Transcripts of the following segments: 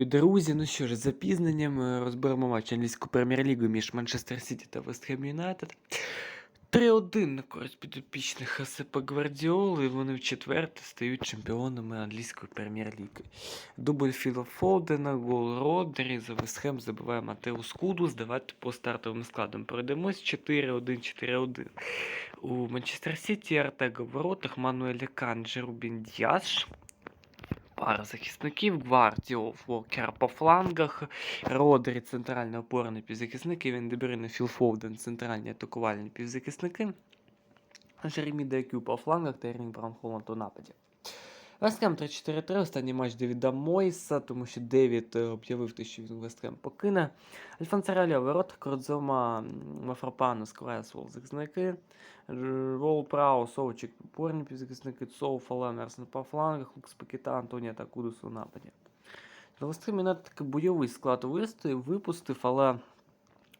Друзі, ну що ж, з запізненням е, розберемо матч англійської прем'єр-ліги між Манчестер Сіті та Вестхем Юнайтед. 3-1 на користь підопічних Хасепа Гвардіоли. Вони в четверте стають чемпіонами англійської прем'єр-ліги. Дубль Філа Фолдена, гол Родрі, за Вестхем забиває Матеус Кудус. Давайте по стартовим складам пройдемось 4-1-4-1. У Манчестер Сіті Артега в воротах, Мануель Канджі, Рубін Діаш. Пара захисників, Гвардіо, Флокер по флангах, Родрі центральний опорний півзахисник, Івен Дебрюйне, Філ Фовден центральні атакувальні півзахисники, Жеремі Декю по флангах та Ерінг Браун Холланд у нападі. Вестхем 3-4-3, останній матч Девіда Мойса, тому що Девід е, об'явив те, що він Вестхем покине. Альфонсо Реаля ворот, Кродзома, Мафропану, Сквайсвол захисники, Рол Прау, Совчик, опорні півзахисники, Цоу, Фален, Арсен по флангах, Лукс Пакета, Антонія та Кудус у нападі. Вестхем Юнайтед такий бойовий склад вистояв, випустив, але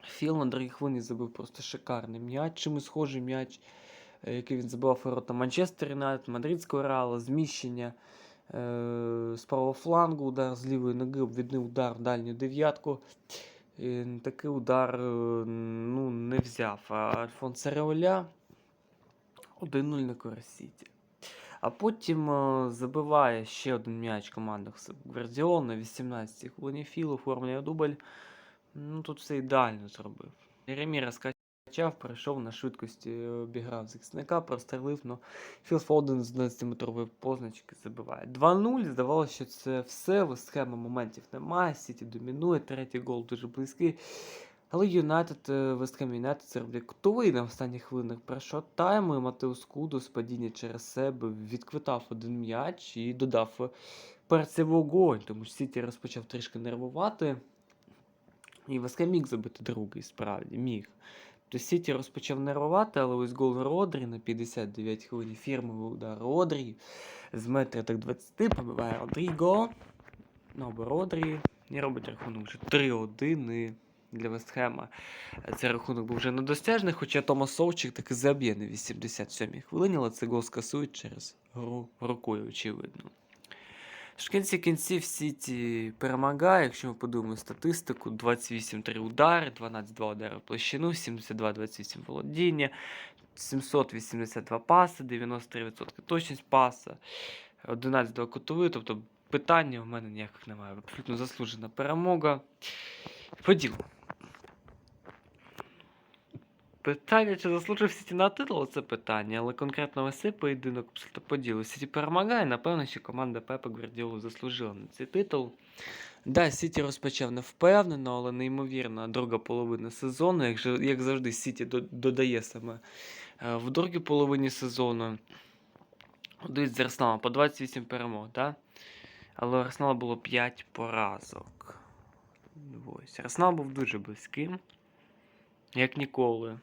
Філ на другій хвилині забив просто шикарний м'яч, чимось схожий м'яч, е, який він забивав ворота Манчестер Юнайтед, Мадридського Реала, зміщення е, з правого флангу, удар з лівої ноги, обвідний удар в дальню дев'ятку. І такий удар е, ну, не взяв. А Альфонсо Реоля 1-0 на користь. А потім е, забиває ще один м'яч команда Гвардіол на 18-й хвилині Філ оформлює дубль. Ну, тут все ідеально зробив. Єремі розкачав, перейшов на швидкості, е, обіграв захисника, прострелив, но Філ Фолден з 11-метрової позначки забиває. 2-0, здавалося, що це все, схема моментів немає, Сіті домінує, третій гол дуже близький. Але Юнайтед, Вестхем Юнайтед це роблять кутовий на останніх хвилинах першого тайму. І Матеус Куду з падіння через себе відквитав один м'яч і додав перцевий вогонь, тому що Сіті розпочав трішки нервувати. І Вестхем міг забити другий, справді, міг. То Сіті розпочав нервувати, але ось гол Родрі на 59 хвилині фірмовий удар Родрі. З метра так 20 побиває Родріго. Ну, Родрі. І робить рахунок вже 3-1. І для Вестхема цей рахунок був вже недосяжний, хоча Томас Совчик таки заб'є на 87-й хвилині, але цей гол скасують через гру рукою, очевидно. В кінці кінців Сіті перемагає, якщо ми подумаємо статистику, 28-3 удари, 12-2 удари в площину, 72-28 володіння, 782 паси, 93% точність паса, 11-2 кутові, тобто питання у мене ніяких немає. Абсолютно заслужена перемога. По ділу. Питання, чи заслужив Сіті на титул, це питання, але конкретно ось цей поєдинок абсолютно по. Сіті перемагає, напевно, що команда Пепа Гвардіолу заслужила на цей титул. Да, Сіті розпочав невпевнено, але неймовірна друга половина сезону. Як, як завжди, Сіті додає саме е, в другій половині сезону. Дивіться, з Арсеналом по 28 перемог, так? Але у Арсенала було 5 поразок. Ось. Арсенал був дуже близьким, як ніколи.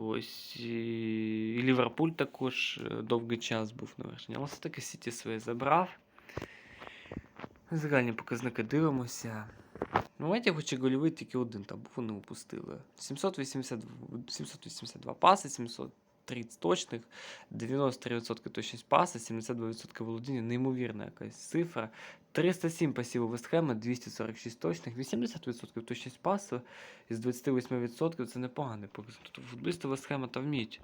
Ось і Ліверпуль також е, довгий час був на вершині. Але все-таки Сіті своє забрав. Загальні показники дивимося. Ну, Моментів хоч і гольовий тільки один, там вони упустили. 782 782 паси, 730 точних, 93% точність паса, 72% володіння, неймовірна якась цифра. 307 пасів у Вестхема, 246 точних, 80% точність пасу із 28% це непоганий показник. Тобто футболісти Вестхема та вміють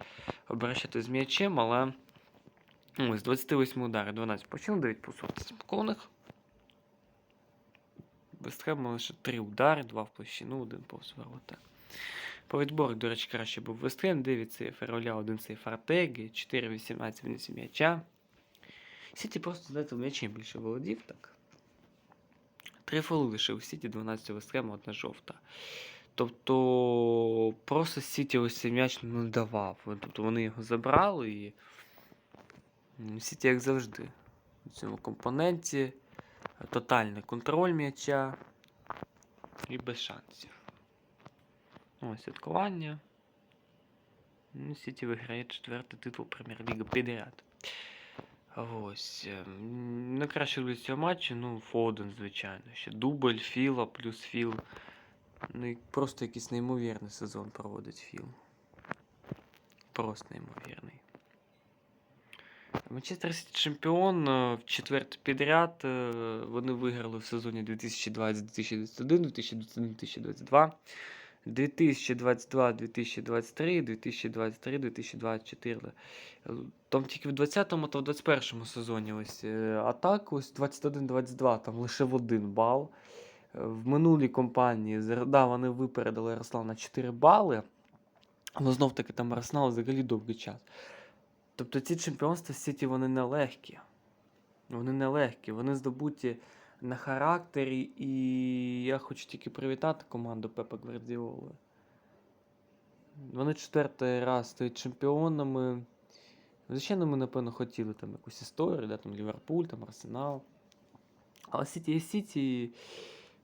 обращати з м'ячем, але ну, з 28 ударів 12 починав 9 посутності колоних. Вестхема лише 3 удари, 2 в площину, 1 повз ворота. По відбору, до речі, краще був Вестхем, 9 цифр, Роля, 1 цифр Артеги, 4-18 вниз м'яча. Сіті просто, знаєте, м'ячем більше володів так. Три фоли лише у Сіті, 12 Вестхема, одна жовта. Тобто просто Сіті ось цей м'яч не давав. Тобто вони його забрали і Сіті, як завжди, у цьому компоненті тотальний контроль м'яча і без шансів. Ось святкування. Ну, Сіті виграє четвертий титул Прем'єр-ліги підряд. Ось. ем, Найкраще для цього матчу, ну, Фоден, звичайно. Ще дубль, Філа плюс Філ. Ну просто якийсь неймовірний сезон проводить Філ. Просто неймовірний. Манчестер Сіті чемпіон е, в четвертий підряд. е, Вони виграли в сезоні 2020-2021, 2021-2022, 2022-2023, 2023-2024. Е, Там тільки в 20-му та в 21-му сезоні ось. е, А так ось 21-22, там лише в один бал. В минулій компанії да, вони випередили Арсенал на 4 бали. Але знов таки там Арсенал взагалі довгий час. Тобто ці чемпіонства Сіті вони нелегкі. Вони нелегкі, вони здобуті на характері, і я хочу тільки привітати команду Пепа Гвардіоли. Вони четвертий раз стають чемпіонами. Звичайно, ми, напевно, хотіли там якусь історію, да, там Ліверпуль, там Арсенал. Але Сіті є Сіті.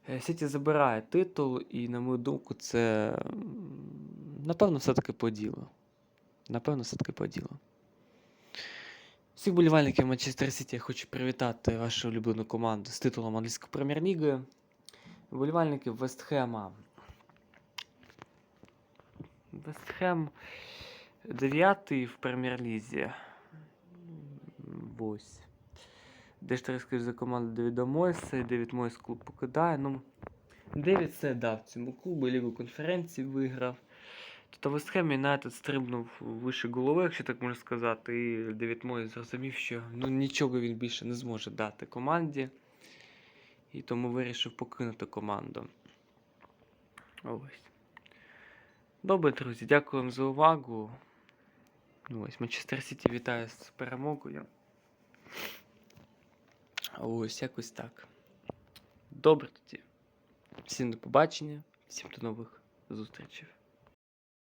Е, Сіті забирає титул, і, на мою думку, це напевно все-таки по ділу. Напевно, все-таки по ділу. Всіх болівальників Манчестер Сіті я хочу привітати вашу улюблену команду з титулом англійської прем'єр-ліги. Болівальників Вестхема. Вестхем 9 в прем'єр-лізі. Ось. Де ж ти розкажеш за команду Девіда Мойса, і Девід Мойс клуб покидає. Ну, Девід все дав цьому клубу, Лігу конференції виграв. Тобто Вестхем Юнайтед стрибнув вище голови, якщо так можна сказати, і Девід Мойс зрозумів, що ну, нічого він більше не зможе дати команді. І тому вирішив покинути команду. Ось. Добре, друзі, дякую вам за увагу. Ну, Ось, Манчестер Сіті вітаю з перемогою. Ось, якось так. Добре тоді. Всім до побачення, всім до нових зустрічей.